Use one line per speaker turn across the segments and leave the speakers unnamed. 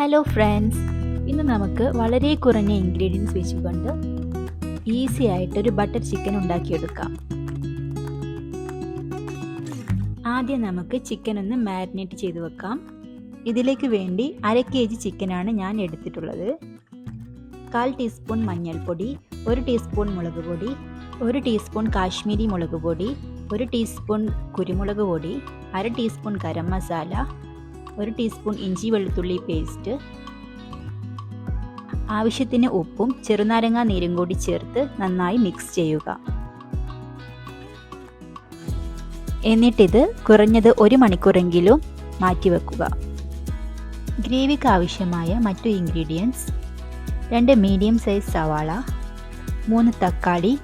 Hello friends ഇന്ന് നമുക്ക് വളരെ കുറഞ്ഞ ഇൻഗ്രീഡിയൻസ് വെച്ചുകൊണ്ട് ഈസി ആയിട്ടൊരു ബട്ടർ ചിക്കൻ ഉണ്ടാക്കിയെടുക്കാം. ആദ്യം നമുക്ക് ചിക്കൻ ഒന്ന് മാരിനേറ്റ് ചെയ്ത് വെക്കാം. ഇതിലേക്ക് വേണ്ടി അര കെ ജി ചിക്കനാണ് ഞാൻ എടുത്തിട്ടുള്ളത്. കാൽ ടീസ്പൂൺ മഞ്ഞൾപ്പൊടി ഒരു ടീസ്പൂൺ മുളക് പൊടി ഒരു ടീസ്പൂൺ കാശ്മീരി മുളക് പൊടി ഒരു ടീസ്പൂൺ കുരുമുളക് പൊടി അര ടീസ്പൂൺ ഗരം മസാല ഒരു ടീസ്പൂൺ ഇഞ്ചി വെളുത്തുള്ളി പേസ്റ്റ് ആവശ്യത്തിന് ഉപ്പും ചെറുനാരങ്ങ നീരും കൂടി ചേർത്ത് നന്നായി മിക്സ് ചെയ്യുക. എന്നിട്ടിത് കുറഞ്ഞത് ഒരു മണിക്കൂറെങ്കിലും മാറ്റിവെക്കുക. ഗ്രേവിക്ക് ആവശ്യമായ മറ്റു ഇൻഗ്രീഡിയൻസ് രണ്ട് മീഡിയം സൈസ് സവാള മൂന്ന് തക്കാളി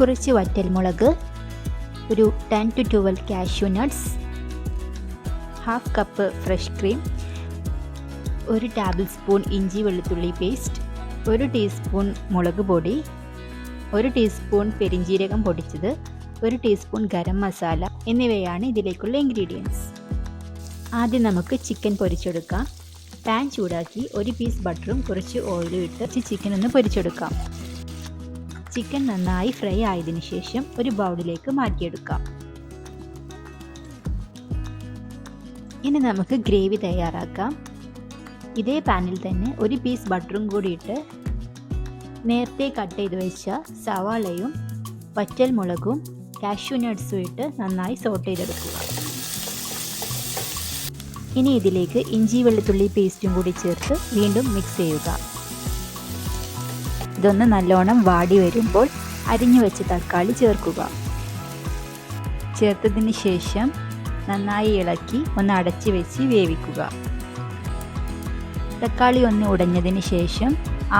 കുറച്ച് വറ്റൽമുളക് ഒരു ten to twelve cashew nuts half cup fresh cream ഒരു ടേബിൾ സ്പൂൺ ഇഞ്ചി വെളുത്തുള്ളി പേസ്റ്റ് ഒരു ടീസ്പൂൺ മുളക് പൊടി ഒരു ടീസ്പൂൺ പെരിഞ്ജീരകം പൊടിച്ചത് ഒരു ടീസ്പൂൺ ഗരം മസാല എന്നിവയാണ് ഇതിലേക്കുള്ള ഇൻഗ്രീഡിയൻസ് ആദ്യം നമുക്ക് ചിക്കൻ പൊരിച്ചെടുക്കാം. പാൻ ചൂടാക്കി ഒരു പീസ് ബട്ടറും കുറച്ച് ഓയിലും ഇട്ട് ചിക്കൻ ഒന്ന് പൊരിച്ചെടുക്കാം. ചിക്കൻ നന്നായി ഫ്രൈ ആയതിനു ശേഷം ഒരു ബൗളിലേക്ക് മാറ്റിയെടുക്കാം. ഇനി നമുക്ക് ഗ്രേവി തയ്യാറാക്കാം. ഇതേ പാനിൽ തന്നെ ഒരു പീസ് ബട്ടറും കൂടി ഇട്ട് നേരത്തെ കട്ട് ചെയ്ത് വെച്ച സവാളയും വറ്റൽ മുളകും കാഷ്യൂ നട്ട്സും ഇട്ട് നന്നായി സോട്ട് ചെയ്തെടുക്കുക. ഇനി ഇതിലേക്ക് ഇഞ്ചി വെളുത്തുള്ളി പേസ്റ്റും കൂടി ചേർത്ത് വീണ്ടും മിക്സ് ചെയ്യുക. ഇതൊന്ന് നല്ലോണം വാടി വരുമ്പോൾ അരിഞ്ഞു വെച്ച തക്കാളി ചേർക്കുക. ചേർത്തതിന് ശേഷം നന്നായി ഇളക്കി ഒന്ന് അടച്ചു വെച്ച് വേവിക്കുക. തക്കാളി ഒന്ന് ഉടഞ്ഞതിന് ശേഷം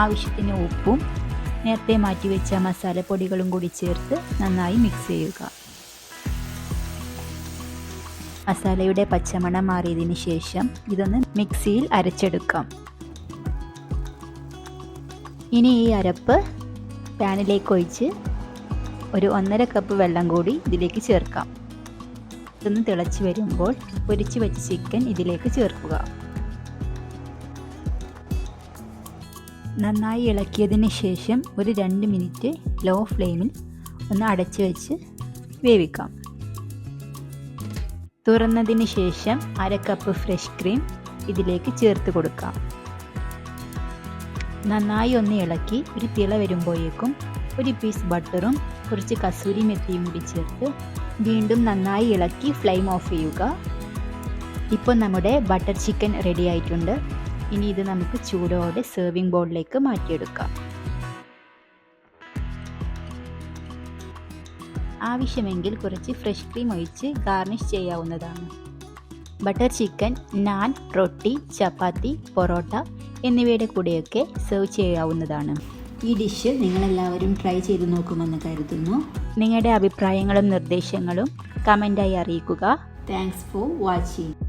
ആവശ്യത്തിന് ഉപ്പും നേരത്തെ മാറ്റി മാറ്റിവെച്ച മസാലപ്പൊടികളും കൂടി ചേർത്ത് നന്നായി മിക്സ് ചെയ്യുക. മസാലയുടെ പച്ചമണം മാറിയതിന് ശേഷം ഇതൊന്ന് മിക്സിയിൽ അരച്ചെടുക്കാം. ഇനി ഈ അരപ്പ് പാനിലേക്ക് ഒഴിച്ച് ഒരു ഒന്നര കപ്പ് വെള്ളം കൂടി ഇതിലേക്ക് ചേർക്കാം. ഇതൊന്ന് തിളച്ച് വരുമ്പോൾ പൊരിച്ച് വെച്ച ചിക്കൻ ഇതിലേക്ക് ചേർക്കുക. നന്നായി ഇളക്കിയതിന് ശേഷം ഒരു രണ്ട് മിനിറ്റ് ലോ ഫ്ലെയിമിൽ ഒന്ന് അടച്ച് വെച്ച് വേവിക്കാം. തുറന്നതിന് ശേഷം അര കപ്പ് ഫ്രഷ് ക്രീം ഇതിലേക്ക് ചേർത്ത് കൊടുക്കാം. നന്നായി ഒന്ന് ഇളക്കി ഒരു തിള വരുമ്പോഴേക്കും ഒരു പീസ് ബട്ടറും കുറച്ച് കസൂരി മെത്തിയും കൂടി ചേർത്ത് വീണ്ടും നന്നായി ഇളക്കി ഫ്ലെയിം ഓഫ് ചെയ്യുക. ഇപ്പോൾ നമ്മുടെ ബട്ടർ ചിക്കൻ റെഡി ആയിട്ടുണ്ട്. ഇനി ഇത് നമുക്ക് ചൂടോടെ സെർവിങ് ബോളിലേക്ക് മാറ്റിയെടുക്കാം. ആവശ്യമെങ്കിൽ കുറച്ച് ഫ്രഷ് ക്രീം ഒഴിച്ച് ഗാർണിഷ് ചെയ്യാവുന്നതാണ്. ബട്ടർ ചിക്കൻ നാൻ റൊട്ടി ചപ്പാത്തി പൊറോട്ട എന്നിവയുടെ കൂടെയൊക്കെ സെർവ് ചെയ്യാവുന്നതാണ്. ഈ ഡിഷ് നിങ്ങളെല്ലാവരും ട്രൈ ചെയ്ത് നോക്കുമെന്ന് കരുതുന്നു. നിങ്ങളുടെ അഭിപ്രായങ്ങളും നിർദ്ദേശങ്ങളും കമന്റായി അറിയിക്കുക. Thanks for watching